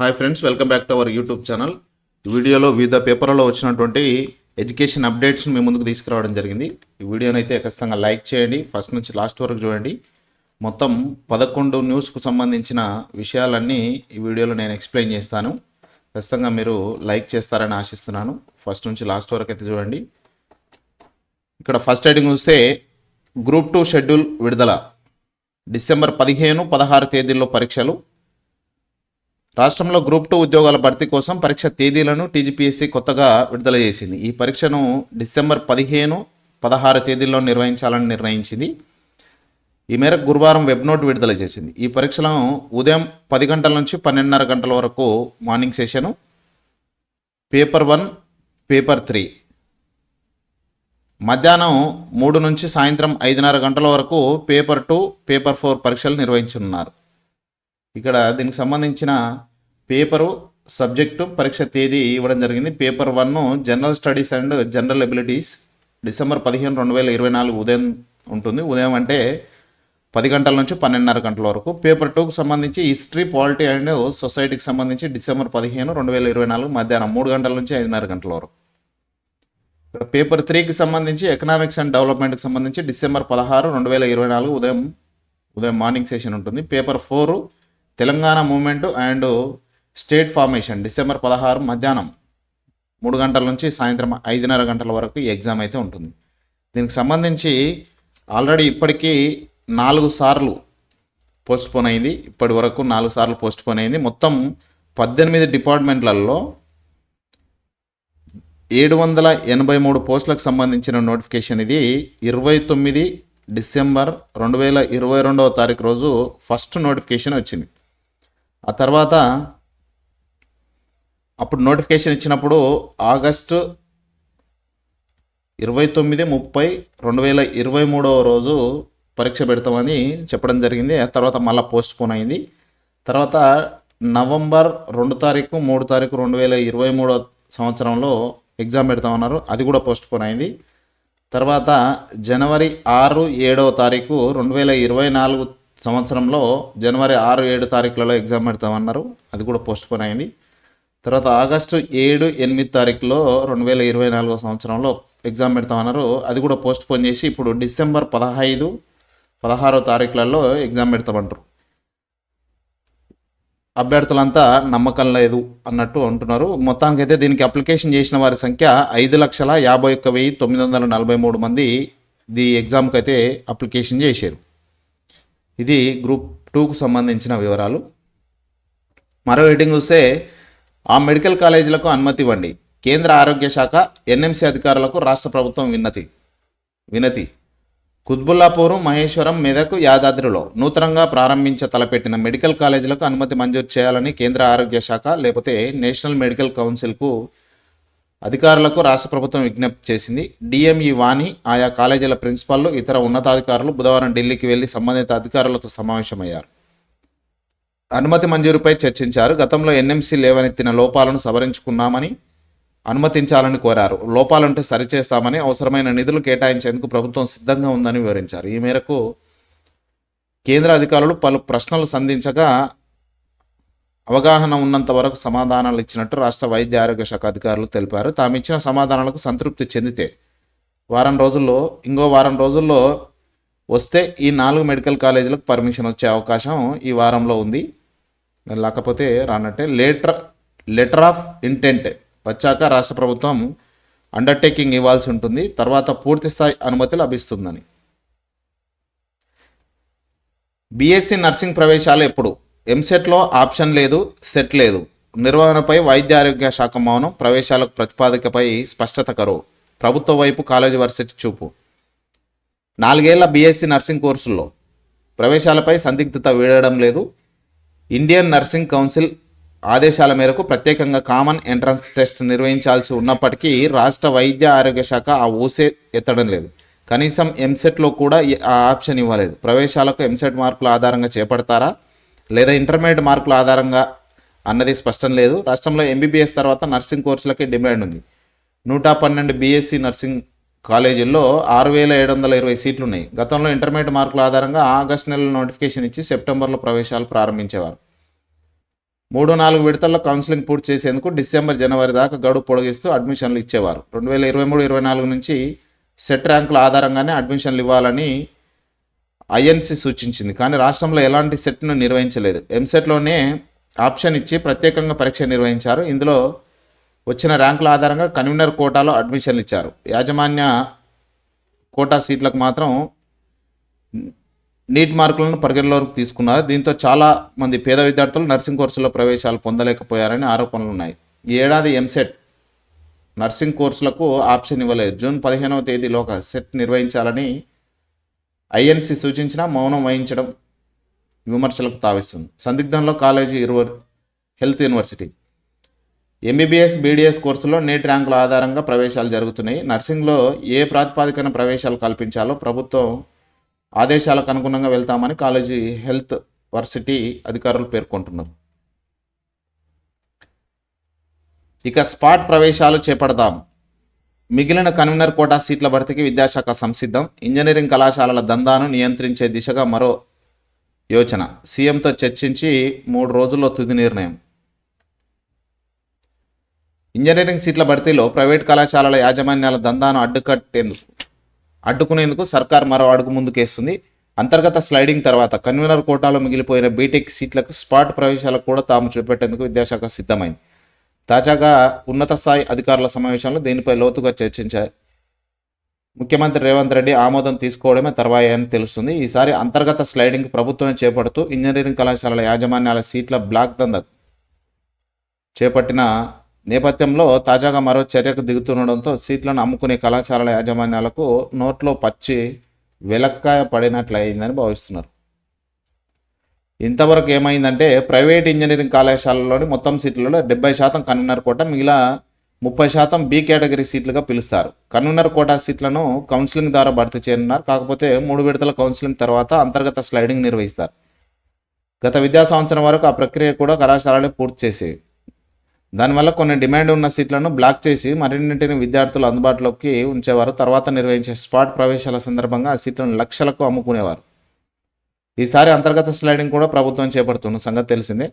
Hi friends welcome back to our YouTube channel ఈ వీడియోలో వివిధ పేపర్లలో వచ్చినటువంటి ఎడ్యుకేషన్ అప్డేట్స్ని మీ ముందుకు తీసుకురావడం జరిగింది. ఈ వీడియోని అయితే ఖచ్చితంగా లైక్ చేయండి. ఫస్ట్ నుంచి లాస్ట్ వరకు చూడండి. మొత్తం పదకొండు న్యూస్కు సంబంధించిన విషయాలన్నీ ఈ వీడియోలో నేను ఎక్స్ప్లెయిన్ చేస్తాను. ఖచ్చితంగా మీరు లైక్ చేస్తారని ఆశిస్తున్నాను. ఫస్ట్ నుంచి లాస్ట్ వరకు అయితే చూడండి. ఇక్కడ ఫస్ట్ హెడింగ్ చూస్తే గ్రూప్ టూ షెడ్యూల్ విడుదల. డిసెంబర్ పదిహేను పదహారు తేదీల్లో పరీక్షలు. రాష్ట్రంలో గ్రూప్ టూ ఉద్యోగాల భర్తీ కోసం పరీక్ష తేదీలను టీజీపీఎస్సీ కొత్తగా విడుదల చేసింది. ఈ పరీక్షను డిసెంబర్ పదిహేను పదహారు తేదీల్లో నిర్వహించాలని నిర్ణయించింది. ఈ మేరకు గురువారం వెబ్ నోట్ విడుదల చేసింది. ఈ పరీక్షలను ఉదయం పది గంటల నుంచి పన్నెండున్నర గంటల వరకు morning session paper one paper three. మధ్యాహ్నం మూడు నుంచి సాయంత్రం ఐదున్నర గంటల వరకు పేపర్ టూ పేపర్ ఫోర్ పరీక్షలు నిర్వహించనున్నారు. ఇక్కడ దీనికి సంబంధించిన పేపరు సబ్జెక్టు పరీక్ష తేదీ ఇవ్వడం జరిగింది. Paper one general studies and general abilities December పదిహేను రెండు వేల ఇరవై నాలుగు ఉదయం ఉంటుంది. ఉదయం అంటే పది గంటల నుంచి పన్నెండున్నర గంటల వరకు. పేపర్ టూకు సంబంధించి హిస్టరీ పాలిటీ అండ్ సొసైటీకి సంబంధించి డిసెంబర్ పదిహేను రెండు వేల ఇరవై నాలుగు మధ్యాహ్నం మూడు గంటల నుంచి ఐదున్నర గంటల వరకు. ఇక్కడ పేపర్ త్రీకి సంబంధించి ఎకనామిక్స్ అండ్ డెవలప్మెంట్కి సంబంధించి డిసెంబర్ పదహారు రెండు వేల ఇరవై నాలుగు ఉదయం ఉదయం మార్నింగ్ సెషన్ ఉంటుంది. Paper four Telangana movement and state formation December పదహారు మధ్యాహ్నం మూడు గంటల నుంచి సాయంత్రం ఐదున్నర గంటల వరకు ఎగ్జామ్ అయితే ఉంటుంది. దీనికి సంబంధించి ఆల్రెడీ ఇప్పటికీ నాలుగు సార్లు పోస్ట్పోన్ అయింది. ఇప్పటి వరకు నాలుగు సార్లు పోస్ట్పోన్ అయింది. మొత్తం పద్దెనిమిది డిపార్ట్మెంట్లలో ఏడు వందల ఎనభై మూడు పోస్టులకు సంబంధించిన నోటిఫికేషన్ ఇది. ఇరవై తొమ్మిది డిసెంబర్ రెండు వేల ఇరవై రెండవ తారీఖు రోజు ఫస్ట్ నోటిఫికేషన్ వచ్చింది. ఆ తర్వాత అప్పుడు నోటిఫికేషన్ ఇచ్చినప్పుడు ఆగస్టు ఇరవై తొమ్మిది ముప్పై రెండు వేల ఇరవై మూడవ రోజు పరీక్ష పెడతామని చెప్పడం జరిగింది. ఆ తర్వాత మళ్ళీ పోస్ట్ పోన్ అయింది. తర్వాత నవంబర్ రెండు తారీఖు మూడు తారీఖు రెండు వేల ఇరవై మూడో సంవత్సరంలో ఎగ్జామ్ పెడతామన్నారు. అది కూడా పోస్ట్ పోన్ అయింది. తర్వాత జనవరి ఆరు ఏడవ తారీఖు రెండు వేల ఇరవై నాలుగు సంవత్సరంలో జనవరి ఆరు ఏడు తారీఖులలో ఎగ్జామ్ పెడతామన్నారు. అది కూడా పోస్ట్ పోన్ అయింది. తర్వాత ఆగస్టు ఏడు ఎనిమిది తారీఖులో రెండు వేల ఇరవై నాలుగో సంవత్సరంలో ఎగ్జామ్ పెడతామన్నారు. అది కూడా పోస్ట్ పోన్ చేసి ఇప్పుడు డిసెంబర్ పదహైదు పదహారో తారీఖులలో ఎగ్జామ్ పెడతామంటారు. అభ్యర్థులంతా నమ్మకం లేదు అన్నట్టు అంటున్నారు. మొత్తానికైతే దీనికి అప్లికేషన్ చేసిన వారి సంఖ్య ఐదు లక్షల యాభై ఒక్క వెయ్యి తొమ్మిది వందల నలభై మూడు మంది ది ఎగ్జామ్కి అయితే అప్లికేషన్ చేశారు. ఇది గ్రూప్ టూకు సంబంధించిన వివరాలు. మరో హెడ్డింగ్ చూస్తే ఆ మెడికల్ కాలేజీలకు అనుమతి ఇవ్వండి. కేంద్ర ఆరోగ్య శాఖ ఎన్ఎంసీ అధికారులకు రాష్ట్ర ప్రభుత్వం విన్నతి. వినతి. కుత్బుల్లాపూర్ మహేశ్వరం మెదక్ యాదాద్రిలో నూతనంగా ప్రారంభించ తలపెట్టిన మెడికల్ కాలేజీలకు అనుమతి మంజూరు చేయాలని కేంద్ర ఆరోగ్య శాఖ లేకపోతే నేషనల్ మెడికల్ కౌన్సిల్కు అధికారులకు రాష్ట్ర ప్రభుత్వం విజ్ఞప్తి చేసింది. డిఎంఈ వాణి ఆయా కాలేజీల ప్రిన్సిపాల్లు ఇతర ఉన్నతాధికారులు బుధవారం ఢిల్లీకి వెళ్ళి సంబంధిత అధికారులతో సమావేశమయ్యారు. అనుమతి మంజూరుపై చర్చించారు. గతంలో ఎన్ఎంసీ లేవనెత్తిన లోపాలను సవరించుకున్నామని అనుమతించాలని కోరారు. లోపాలుంటే సరిచేస్తామని అవసరమైన నిధులు కేటాయించేందుకు ప్రభుత్వం సిద్ధంగా ఉందని వివరించారు. ఈ మేరకు కేంద్ర అధికారులు పలు ప్రశ్నలు సంధించగా అవగాహన ఉన్నంత వరకు సమాధానాలు ఇచ్చినట్టు రాష్ట్ర వైద్య ఆరోగ్య శాఖ అధికారులు తెలిపారు. తాము ఇచ్చిన సమాధానాలకు సంతృప్తి చెందితే వారం రోజుల్లో ఇంకో వారం రోజుల్లో వస్తే ఈ నాలుగు మెడికల్ కాలేజీలకు పర్మిషన్ వచ్చే అవకాశం ఈ వారంలో ఉంది. లేకపోతే రానట్టే లెటర్ లెటర్ ఆఫ్ ఇంటెంట్ వచ్చాక రాష్ట్ర ప్రభుత్వం అండర్టేకింగ్ ఇవ్వాల్సి ఉంటుంది. తర్వాత పూర్తి స్థాయి అనుమతి లభిస్తుందని. బీఎస్సీ నర్సింగ్ ప్రవేశాలు ఎప్పుడు? ఎంసెట్లో ఆప్షన్ లేదు సెట్ లేదు. నిర్వహణపై వైద్య ఆరోగ్య శాఖ మౌనం ప్రవేశాలకు ప్రతిపాదికపై స్పష్టత కరువు. ప్రభుత్వ వైపు కాలేజీ వర్సిటీ చూపు. నాలుగేళ్ళ బీఎస్సీ నర్సింగ్ కోర్సుల్లో ప్రవేశాలపై సందిగ్ధత వీడడం లేదు. ఇండియన్ నర్సింగ్ కౌన్సిల్ ఆదేశాల మేరకు ప్రత్యేకంగా కామన్ ఎంట్రన్స్ టెస్ట్ నిర్వహించాల్సి ఉన్నప్పటికీ రాష్ట్ర వైద్య ఆరోగ్య శాఖ ఆ ఊసే ఎత్తడం లేదు. కనీసం ఎంసెట్లో కూడా ఆ ఆప్షన్ ఇవ్వలేదు. ప్రవేశాలకు ఎంసెట్ మార్కుల ఆధారంగా చేపడతారా? లేదా ఇంటర్మీడియట్ మార్కుల ఆధారంగా అన్నది స్పష్టం లేదు. రాష్ట్రంలో ఎంబీబీఎస్ తర్వాత నర్సింగ్ కోర్సులకి డిమాండ్ ఉంది. నూట పన్నెండు బీఎస్సీ నర్సింగ్ కాలేజీల్లో ఆరు వేల ఏడు వందల ఇరవై సీట్లు ఉన్నాయి గతంలో ఇంటర్మీడియట్ మార్కుల ఆధారంగా ఆగస్ట్ నెలలో నోటిఫికేషన్ ఇచ్చి సెప్టెంబర్లో ప్రవేశాలు ప్రారంభించేవారు. మూడు నాలుగు విడతల్లో కౌన్సిలింగ్ పూర్తి చేసేందుకు డిసెంబర్ జనవరి దాకా గడువు పొడిగిస్తూ అడ్మిషన్లు ఇచ్చేవారు. రెండు వేల ఇరవై మూడు ఇరవై నాలుగు నుంచి సెట్ ర్యాంకుల ఆధారంగానే అడ్మిషన్లు ఇవ్వాలని ఐఎన్సి సూచించింది. కానీ రాష్ట్రంలో ఎలాంటి సెట్ను నిర్వహించలేదు. ఎంసెట్లోనే ఆప్షన్ ఇచ్చి ప్రత్యేకంగా పరీక్ష నిర్వహించారు. ఇందులో వచ్చిన ర్యాంకుల ఆధారంగా కన్వీనర్ కోటాలో అడ్మిషన్లు ఇచ్చారు. యాజమాన్య కోటా సీట్లకు మాత్రం నీట్ మార్కులను పరిగణలోకి తీసుకున్నారు. దీంతో చాలా మంది పేద విద్యార్థులు నర్సింగ్ కోర్సులో ప్రవేశాలు పొందలేకపోయారని ఆరోపణలు ఉన్నాయి. ఈ ఏడాది ఎంసెట్ నర్సింగ్ కోర్సులకు ఆప్షన్ ఇవ్వలేదు. జూన్ పదిహేనవ తేదీలోగా సెట్ నిర్వహించాలని ఐఎన్సి సూచించిన మౌనం వహించడం విమర్శలకు తావిస్తుంది. సందిగ్ధంలో కాలేజీ ఇరువ హెల్త్ యూనివర్సిటీ ఎంబీబీఎస్ బీడీఎస్ కోర్సులో నీట్ ర్యాంకుల ఆధారంగా ప్రవేశాలు జరుగుతున్నాయి. నర్సింగ్లో ఏ ప్రాతిపాదికన ప్రవేశాలు కల్పించాలో ప్రభుత్వం ఆదేశాలకు అనుగుణంగా వెళ్తామని కాలేజీ హెల్త్ వర్సిటీ అధికారులు పేర్కొంటున్నారు. ఇక స్పాట్ ప్రవేశాలు చేపడదాం. మిగిలిన కన్వీనర్ కోటా సీట్ల భర్తీకి విద్యాశాఖ సంసిద్ధం. ఇంజనీరింగ్ కళాశాలల దందాను నియంత్రించే దిశగా మరో యోచన. సీఎంతో చర్చించి మూడు రోజుల్లో తుది నిర్ణయం. ఇంజనీరింగ్ సీట్ల భర్తీలో ప్రైవేట్ కళాశాలల యాజమాన్యాల దందాను అడ్డుకట్టేందుకు అడ్డుకునేందుకు సర్కార్ మరో అడుగు ముందుకేస్తుంది. అంతర్గత స్లైడింగ్ తర్వాత కన్వీనర్ కోటాలో మిగిలిపోయిన బీటెక్ సీట్లకు స్పాట్ ప్రవేశాలకు కూడా తాము చూపెట్టేందుకు విద్యాశాఖ సిద్ధమైంది. తాజాగా ఉన్నత స్థాయి అధికారుల సమావేశంలో దీనిపై లోతుగా చర్చించారు ముఖ్యమంత్రి రేవంత్ రెడ్డి ఆమోదం తీసుకోవడమే తర్వాయని అని తెలుస్తుంది. ఈసారి అంతర్గత స్లైడింగ్ ప్రభుత్వం చేపడుతూ ఇంజనీరింగ్ కళాశాలల యాజమాన్యాల సీట్ల బ్లాక్ దంద చేపట్టిన నేపథ్యంలో తాజాగా మరో చర్యకు దిగుతుండడంతో సీట్లను అమ్ముకునే కళాశాలల యాజమాన్యాలకు నోట్లో పచ్చి వెలక్కాయ పడినట్లయిందని భావిస్తున్నారు. ఇంతవరకు ఏమైందంటే ప్రైవేట్ ఇంజనీరింగ్ కళాశాలలోని మొత్తం సీట్లలో డెబ్బై శాతం కన్వీనర్ కోట మిగిలిన ముప్పై శాతం బి కేటగిరీ సీట్లుగా పిలుస్తారు. కన్వీనర్ కోటా సీట్లను కౌన్సిలింగ్ ద్వారా భర్తీ చేయనున్నారు. కాకపోతే మూడు విడతల కౌన్సిలింగ్ తర్వాత అంతర్గత స్లైడింగ్ నిర్వహిస్తారు. గత విద్యా సంవత్సరం వరకు ఆ ప్రక్రియ కూడా కళాశాలలే పూర్తి చేసేవి. దానివల్ల కొన్ని డిమాండ్ ఉన్న సీట్లను బ్లాక్ చేసి మరిన్నింటిని విద్యార్థులు అందుబాటులోకి ఉంచేవారు. తర్వాత నిర్వహించే స్పాట్ ప్రవేశాల సందర్భంగా ఆ సీట్లను లక్షలకు అమ్ముకునేవారు. ఈసారి అంతర్గత స్లైడింగ్ కూడా ప్రభుత్వం చేపడుతున్న సంగతి తెలిసిందే.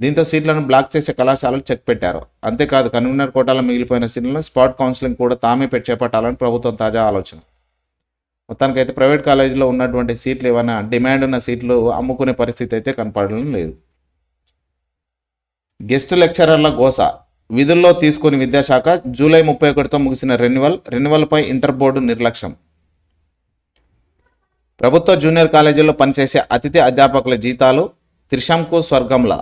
దీంతో సీట్లను బ్లాక్ చేసే కళాశాలలు చెక్ పెట్టారు. అంతేకాదు కన్వీనర్ కోటాలో మిగిలిపోయిన సీట్లను స్పాట్ కౌన్సిలింగ్ కూడా తామే పెట్టి చేపట్టాలని ప్రభుత్వం తాజా ఆలోచన. మొత్తానికైతే ప్రైవేట్ కాలేజీలో ఉన్నటువంటి సీట్లు ఏమైనా డిమాండ్ ఉన్న సీట్లు అమ్ముకునే పరిస్థితి అయితే కనపడడం లేదు. గెస్ట్ లెక్చరర్ల గోస విధుల్లో తీసుకుని విద్యాశాఖ జూలై ముప్పై ఒకటితో ముగిసిన రెన్యువల్ రెన్యువల్పై ఇంటర్ బోర్డు నిర్లక్ష్యం. ప్రభుత్వ జూనియర్ కాలేజీల్లో పనిచేసే అతిథి అధ్యాపకుల జీతాలు త్రిశంకు స్వర్గంలా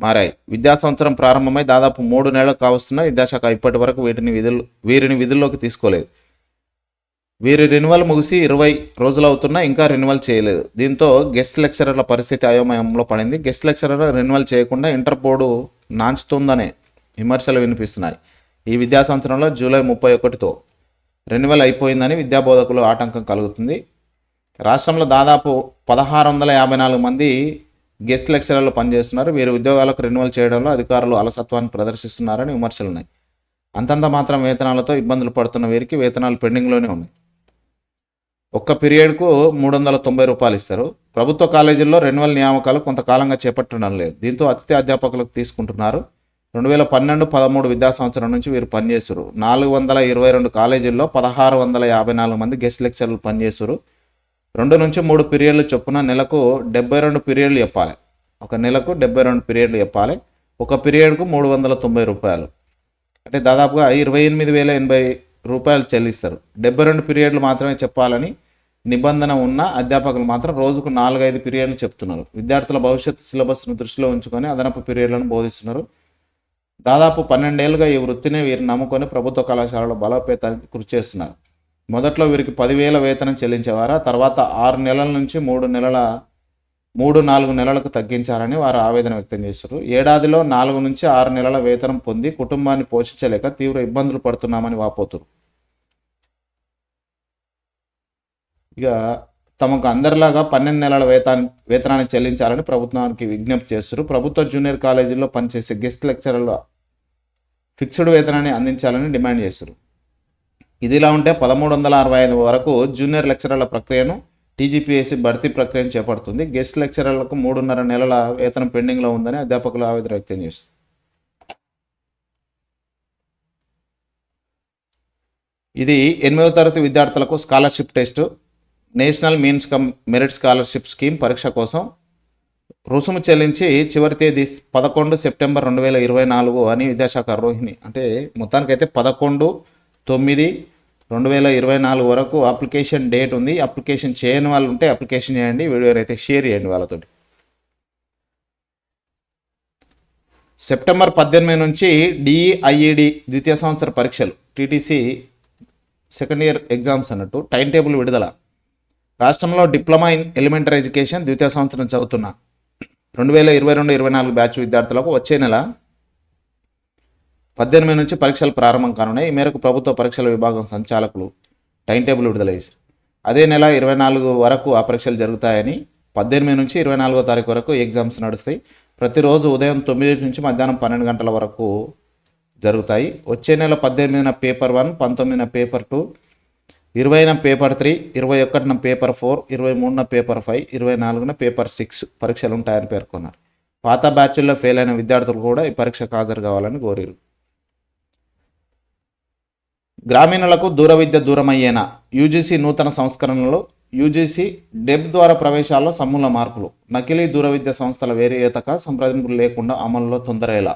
మారాయి. విద్యా సంవత్సరం ప్రారంభమై దాదాపు మూడు నెలలు కావస్తున్న విద్యాశాఖ ఇప్పటి వరకు వీటిని విధులు వీరిని విధుల్లోకి తీసుకోలేదు. వీరి రెన్యువల్ ముగిసి ఇరవై రోజులు అవుతున్నా ఇంకా రెన్యువల్ చేయలేదు. దీంతో గెస్ట్ లెక్చరర్ల పరిస్థితి అయోమయంలో పడింది. గెస్ట్ లెక్చరర్ రెన్యువల్ చేయకుండా ఇంటర్ బోర్డు నాంచుతుందనే విమర్శలు వినిపిస్తున్నాయి. ఈ విద్యా సంవత్సరంలో జూలై ముప్పై ఒకటితో రెన్యువల్ అయిపోయిందని విద్యా బోధకులు ఆటంకం కలుగుతుంది. రాష్ట్రంలో దాదాపు పదహారు వందల యాభై నాలుగు మంది గెస్ట్ లెక్చరర్లు పనిచేస్తున్నారు. వీరి ఉద్యోగాలకు రెన్యువల్ చేయడంలో అధికారులు అలసత్వాన్ని ప్రదర్శిస్తున్నారని విమర్శలు ఉన్నాయి అంతంత మాత్రం వేతనాలతో ఇబ్బందులు పడుతున్న వీరికి వేతనాలు పెండింగ్లోనే ఉన్నాయి. ఒక్క పీరియడ్కు మూడు వందల తొంభై రూపాయలు ఇస్తారు. ప్రభుత్వ కాలేజీల్లో రెన్యువల్ నియామకాలు కొంతకాలంగా చేపట్టడం లేదు. దీంతో అతిథి అధ్యాపకులకు తీసుకుంటున్నారు. రెండు వేల పన్నెండు పదమూడు విద్యా సంవత్సరం నుంచి వీరు పనిచేశారు నాలుగు వందల ఇరవై రెండు కాలేజీల్లో పదహారు వందల యాభై నాలుగు మంది గెస్ట్ లెక్చర్లు పనిచేశారు రెండు నుంచి మూడు పీరియడ్లు చొప్పున నెలకు డెబ్బై రెండు పీరియడ్లు చెప్పాలి. ఒక నెలకు డెబ్బై రెండు పీరియడ్లు చెప్పాలి. ఒక పీరియడ్కు మూడు వందల తొంభై రూపాయలు. అంటే దాదాపుగా ఇరవై ఎనిమిది వేల ఎనభై రూపాయలు చెల్లిస్తారు. డెబ్బై రెండు పీరియడ్లు మాత్రమే చెప్పాలని నిబంధన ఉన్న అధ్యాపకులు మాత్రం రోజుకు నాలుగైదు పీరియడ్లు చెప్తున్నారు. విద్యార్థుల భవిష్యత్ సిలబస్ను దృష్టిలో ఉంచుకొని అదనపు పీరియడ్లను బోధిస్తున్నారు. దాదాపు పన్నెండేళ్ళుగా ఈ వృత్తిని వీరు నమ్ముకొని ప్రభుత్వ కళాశాలలో బలోపేతానికి కృషి చేస్తున్నారు. మొదట్లో వీరికి పదివేల వేతనం చెల్లించేవారు తర్వాత ఆరు నెలల నుంచి మూడు నెలల మూడు నాలుగు నెలలకు తగ్గించాలని వారు ఆవేదన వ్యక్తం చేస్తారు ఏడాదిలో నాలుగు నుంచి ఆరు నెలల వేతనం పొంది కుటుంబాన్ని పోషించలేక తీవ్ర ఇబ్బందులు పడుతున్నామని వాపోతురు. ఇక తమకు అందరిలాగా పన్నెండు నెలల వేతన వేతనాన్ని చెల్లించాలని ప్రభుత్వానికి విజ్ఞప్తి చేస్తారు. ప్రభుత్వ జూనియర్ కాలేజీల్లో పనిచేసే గెస్ట్ లెక్చరర్ల ఫిక్స్డ్ వేతనాన్ని అందించాలని డిమాండ్ చేస్తారు. ఇదిలా ఉంటే పదమూడు వందల అరవై ఐదు వరకు జూనియర్ లెక్చరర్ల ప్రక్రియను టీజీపీఎస్సీ భర్తీ ప్రక్రియను చేపడుతుంది. గెస్ట్ లెక్చరర్లకు మూడున్నర నెలల వేతనం పెండింగ్లో ఉందని అధ్యాపకులు ఆవేదన వ్యక్తం చేస్తారు ఇది ఎనిమిదవ తరగతి విద్యార్థులకు scholarship test. National means cum merit scholarship scheme పరీక్ష కోసం రుసుము చెల్లించి చివరి తేదీ పదకొండు సెప్టెంబర్ రెండు వేల ఇరవై నాలుగు అని విద్యాశాఖ రోహిణి అంటే మొత్తానికైతే పదకొండు తొమ్మిది రెండు వేల ఇరవై నాలుగు వరకు అప్లికేషన్ డేట్ ఉంది. అప్లికేషన్ చేయని వాళ్ళు ఉంటే అప్లికేషన్ చేయండి. వీడియోని అయితే షేర్ చేయండి వాళ్ళతోటి. సెప్టెంబర్ పద్దెనిమిది నుంచి డిఐఈడి ద్వితీయ సంవత్సర పరీక్షలు టీటీసీ సెకండ్ ఇయర్ ఎగ్జామ్స్ అన్నట్టు టైం టేబుల్ విడుదల. రాష్ట్రంలో డిప్లొమా ఇన్ ఎలిమెంటరీ ఎడ్యుకేషన్ ద్వితీయ సంవత్సరం చదువుతున్న రెండు వేల ఇరవై రెండు ఇరవై నాలుగు బ్యాచ్ విద్యార్థులకు వచ్చే నెల పద్దెనిమిది నుంచి పరీక్షలు ప్రారంభం కానున్నాయి. ఈ మేరకు ప్రభుత్వ పరీక్షల విభాగం సంచాలకులు టైం టేబుల్ విడుదల చేశారు. అదే నెల ఇరవై నాలుగు వరకు ఆ పరీక్షలు జరుగుతాయని పద్దెనిమిది నుంచి ఇరవై నాలుగో తారీఖు వరకు ఎగ్జామ్స్ నడుస్తాయి. ప్రతిరోజు ఉదయం తొమ్మిది నుంచి మధ్యాహ్నం పన్నెండు గంటల వరకు జరుగుతాయి. వచ్చే నెల పద్దెనిమిదిన పేపర్ వన్ పంతొమ్మిదిన పేపర్ టూ ఇరవైన పేపర్ త్రీ ఇరవై ఒకటిన పేపర్ ఫోర్ ఇరవై మూడున పేపర్ ఫైవ్ ఇరవై నాలుగున పేపర్ సిక్స్ పరీక్షలు ఉంటాయని పేర్కొన్నారు. పాత బ్యాచ్ల్లో ఫెయిల్ అయిన విద్యార్థులు కూడా ఈ పరీక్షకు హాజరు కావాలని కోరారు. గ్రామీణులకు దూర విద్య దూరమయ్యేనా? యూజీసీ నూతన సంస్కరణలో యూజీసీ డెబ్ ద్వారా ప్రవేశాల్లో సమూల మార్పులు. నకిలీ దూర విద్య సంస్థల వేరేతక సంప్రదింపులు లేకుండా అమలులో తొందరేలా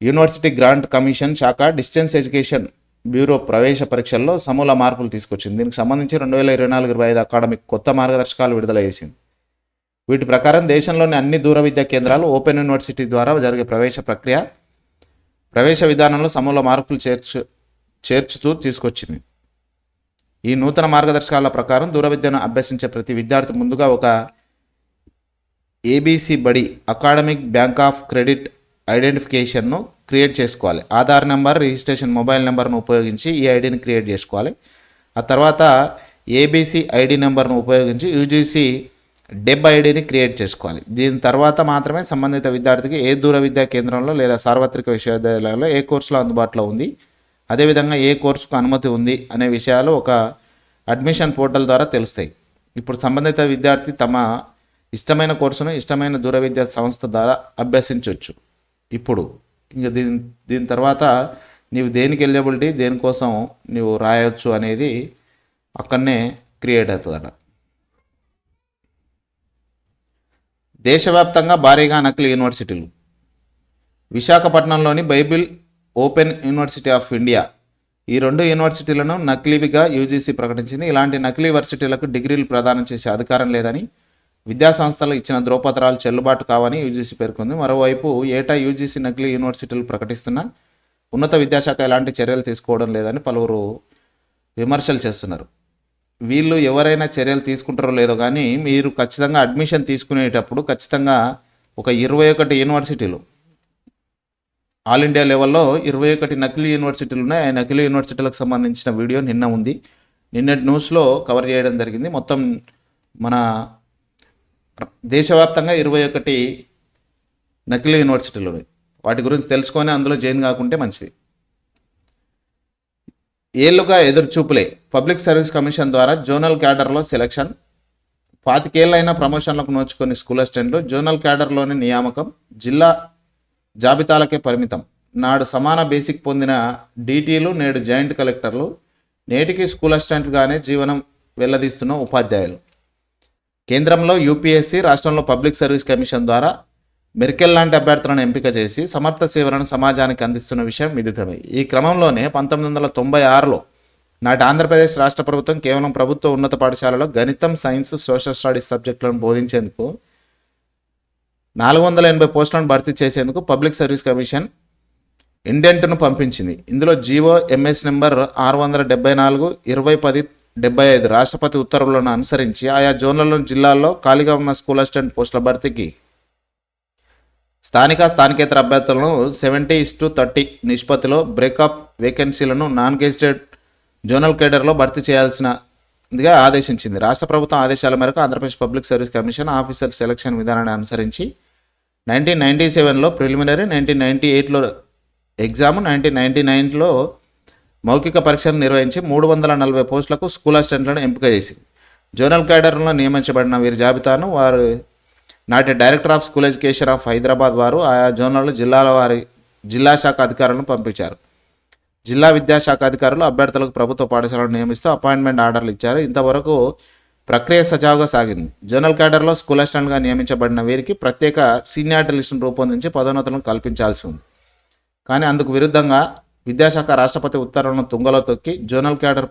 యూనివర్సిటీ గ్రాంట్ కమిషన్ శాఖ డిస్టెన్స్ ఎడ్యుకేషన్ బ్యూరో ప్రవేశ పరీక్షల్లో సమూల మార్పులు తీసుకొచ్చింది. దీనికి సంబంధించి రెండు వేల ఇరవై నాలుగు ఇరవై ఐదు అకాడమిక్ కొత్త మార్గదర్శకాలు విడుదల చేసింది వీటి ప్రకారం దేశంలోని అన్ని దూర విద్యా కేంద్రాలు ఓపెన్ యూనివర్సిటీ ద్వారా జరిగే ప్రవేశ ప్రక్రియ ప్రవేశ విధానంలో సమూల మార్పులు చేర్చు చేర్చుతూ తీసుకొచ్చింది. ఈ నూతన మార్గదర్శకాల ప్రకారం దూర విద్యను అభ్యసించే ప్రతి విద్యార్థి ముందుగా ఒక ఏబీసీ బడి అకాడమిక్ బ్యాంక్ ఆఫ్ క్రెడిట్ ఐడెంటిఫికేషన్ను క్రియేట్ చేసుకోవాలి. ఆధార్ నెంబర్ రిజిస్ట్రేషన్ మొబైల్ నెంబర్ను ఉపయోగించి ఈ ఐడిని క్రియేట్ చేసుకోవాలి. ఆ తర్వాత ఏబీసీ ఐడి నెంబర్ను ఉపయోగించి యూజీసీ డెబ్ ఐడిని క్రియేట్ చేసుకోవాలి. దీని తర్వాత మాత్రమే సంబంధిత విద్యార్థికి ఏ దూర విద్యా కేంద్రంలో లేదా సార్వత్రిక విశ్వవిద్యాలయంలో ఏ కోర్సులో అందుబాటులో ఉంది. అదేవిధంగా ఏ కోర్సుకు అనుమతి ఉంది అనే విషయాలు ఒక అడ్మిషన్ పోర్టల్ ద్వారా తెలుస్తాయి. ఇప్పుడు సంబంధిత విద్యార్థి తమ ఇష్టమైన కోర్సును ఇష్టమైన దూర విద్యా సంస్థ ద్వారా అభ్యసించవచ్చు ఇప్పుడు ఇంకా దీని దీని తర్వాత నీవు దేనికి ఎలిజిబిలిటీ దేనికోసం నీవు రాయొచ్చు అనేది అక్కడనే క్రియేట్ అవుతుందట. దేశవ్యాప్తంగా భారీగా నకిలీ యూనివర్సిటీలు. విశాఖపట్నంలోని Bible open university of India. ఈ రెండు యూనివర్సిటీలను నకిలీవిగా యూజీసీ ప్రకటించింది. ఇలాంటి నకిలీ వర్సిటీలకు డిగ్రీలు ప్రదానం చేసే అధికారం లేదని విద్యా సంస్థలు ఇచ్చిన ధ్రువపత్రాలు చెల్లుబాటు కావని యూజీసీ పేర్కొంది. మరోవైపు ఏటా యూజీసీ నకిలీ యూనివర్సిటీలు ప్రకటిస్తున్న ఉన్నత విద్యాశాఖ ఎలాంటి చర్యలు తీసుకోవడం లేదని పలువురు విమర్శలు చేస్తున్నారు. వీళ్ళు ఎవరైనా చర్యలు తీసుకుంటారో లేదో కానీ మీరు ఖచ్చితంగా అడ్మిషన్ తీసుకునేటప్పుడు ఖచ్చితంగా ఒక ఇరవై ఒకటి యూనివర్సిటీలు ఆల్ ఇండియా లెవెల్లో ఇరవై ఒకటి నకిలీ యూనివర్సిటీలు ఉన్నాయి. ఆ నకిలీ యూనివర్సిటీలకు సంబంధించిన వీడియో నిన్న ఉంది. నిన్నటి న్యూస్లో కవర్ చేయడం జరిగింది. మొత్తం మన దేశవ్యాప్తంగా ఇరవై ఒకటి నకిలీ యూనివర్సిటీలు ఉన్నాయి. వాటి గురించి తెలుసుకొని అందులో జైన్ కాకుంటే మంచిది. ఏళ్ళుగా ఎదురుచూపులే పబ్లిక్ సర్వీస్ కమిషన్ ద్వారా జోనల్ క్యాడర్లో సెలక్షన్ పాతికేళ్ళైన ప్రమోషన్లకు నోచుకొని స్కూల్ అసిస్టెంట్లు జోనల్ క్యాడర్లోని నియామకం జిల్లా జాబితాలకే పరిమితం. నాడు సమాన బేసిక్ పొందిన డీటీలు నేడు జాయింట్ కలెక్టర్లు నేటికి స్కూల్ అసిస్టెంట్గానే జీవనం వెల్లదీస్తున్న ఉపాధ్యాయులు. కేంద్రంలో యూపీఎస్సీ రాష్ట్రంలో పబ్లిక్ సర్వీస్ కమిషన్ ద్వారా మెరికెల్ లాంటి అభ్యర్థులను ఎంపిక చేసి సమర్థ సేవలను సమాజానికి అందిస్తున్న విషయం విదితమే ఈ క్రమంలోనే పంతొమ్మిది వందల తొంభై ఆరులో నాటి ఆంధ్రప్రదేశ్ రాష్ట్ర ప్రభుత్వం కేవలం ప్రభుత్వ ఉన్నత పాఠశాలలో గణితం సైన్స్ సోషల్ స్టడీస్ సబ్జెక్టులను బోధించేందుకు నాలుగు వందల ఎనభై పోస్టులను భర్తీ చేసేందుకు పబ్లిక్ సర్వీస్ కమిషన్ ఇండెంట్ను పంపించింది. ఇందులో జీవో ఎంఎస్ నెంబర్ ఆరు వందల డెబ్బై నాలుగు ఇరవై పది డెబ్బై ఐదు రాష్ట్రపతి ఉత్తర్వులను అనుసరించి ఆయా జోన్లలోని జిల్లాల్లో ఖాళీగా ఉన్న స్కూల్ అసిస్టెంట్ పోస్టుల భర్తీకి స్థానిక స్థానికేతర అభ్యర్థులను సెవెంటీ ఇస్ టు థర్టీ నిష్పత్తిలో బ్రేకప్ వేకెన్సీలను నాన్ గెజిటెడ్ జోనల్ కేడర్లో భర్తీ చేయాల్సినదిగా ఆదేశించింది. రాష్ట్ర ప్రభుత్వం ఆదేశాల మేరకు Andhra Pradesh public service commission officer selection విధానాన్ని అనుసరించి నైన్టీన్ నైంటీ సెవెన్లో ప్రిలిమినరీ నైన్టీన్ నైంటీ ఎయిట్లో ఎగ్జామ్ నైన్టీన్ నైంటీ నైన్లో మౌఖిక పరీక్షలు నిర్వహించి మూడు వందల నలభై పోస్టులకు స్కూల్ అసిస్టెంట్లను ఎంపిక చేసింది. జోనల్ క్యాడర్లో నియమించబడిన వీరి జాబితాను వారు నాటి director of school education of Hyderabad వారు ఆయా జోన్లలో జిల్లాల వారి జిల్లా శాఖ అధికారులను పంపించారు. జిల్లా విద్యాశాఖ అధికారులు అభ్యర్థులకు ప్రభుత్వ పాఠశాలను నియమిస్తూ అపాయింట్మెంట్ ఆర్డర్లు ఇచ్చారు. ఇంతవరకు ప్రక్రియ సజావుగా సాగింది. జోనల్ క్యాడర్లో స్కూల్ అసిస్టెంట్గా నియమించబడిన వీరికి ప్రత్యేక సీనియారిటీ లిస్టును రూపొందించి పదోన్నతులను కల్పించాల్సి ఉంది. కానీ అందుకు విరుద్ధంగా విద్యాశాఖ రాష్ట్రపతి ఉత్తర్వులను తుంగలో తొక్కి జోనల్ క్యాడర్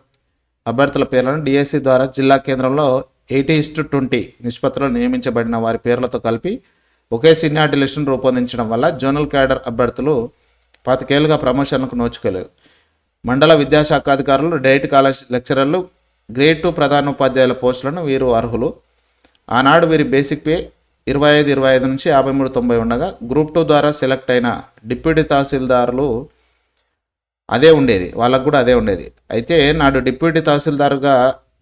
అభ్యర్థుల పేర్లను డిఎస్సి ద్వారా జిల్లా కేంద్రంలో ఎయిటీ ఇస్టు ట్వంటీ నిష్పత్తిలో నియమించబడిన వారి పేర్లతో కలిపి ఒకే సీనియారిటీ లిస్టును రూపొందించడం వల్ల జోనల్ క్యాడర్ అభ్యర్థులు పాతికేళ్ళుగా ప్రమోషన్లకు నోచుకోలేదు. మండల విద్యాశాఖ అధికారులు డైట్ కాలేజ్ లెక్చరర్లు గ్రేడ్ టూ ప్రధానోపాధ్యాయుల పోస్టులను వీరు అర్హులు. ఆనాడు వీరి బేసిక్ పే ఇరవై ఐదు ఇరవై ఐదు నుంచి యాభై మూడు తొంభై ఉండగా గ్రూప్ టూ ద్వారా సెలెక్ట్ అయిన డిప్యూటీ తహసీల్దారులు అదే ఉండేది వాళ్ళకు కూడా అదే ఉండేది. అయితే నాడు డిప్యూటీ తహసీల్దార్గా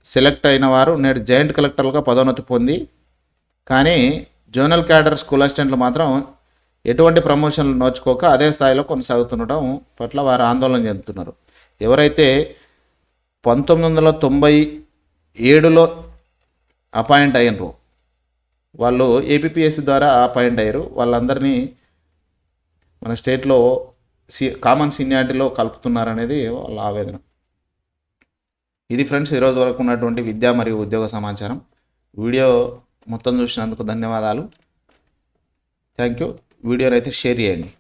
సెలెక్ట్ అయిన వారు నేడు జాయింట్ కలెక్టర్లుగా పదోన్నతి పొంది కానీ జోనల్ క్యాడర్ స్కూల్ అసిస్టెంట్లు మాత్రం ఎటువంటి ప్రమోషన్లు నోచుకోక అదే స్థాయిలో కొనసాగుతుండటం పట్ల వారు ఆందోళన చెందుతున్నారు. ఎవరైతే పంతొమ్మిది వందల తొంభై ఏడులో అపాయింట్ అయినరు. వాళ్ళు ఏపీఎస్సి ద్వారా అపాయింట్ అయ్యారు. వాళ్ళందరినీ మన స్టేట్లో సి కామన్ సీనియారిటీలో కలుపుతున్నారనేది వాళ్ళ ఆవేదన. ఇది ఫ్రెండ్స్ ఈరోజు వరకు ఉన్నటువంటి విద్య మరియు ఉద్యోగ సమాచారం. వీడియో మొత్తం చూసినందుకు ధన్యవాదాలు. Thank you. వీడియోని అయితే షేర్ చేయండి.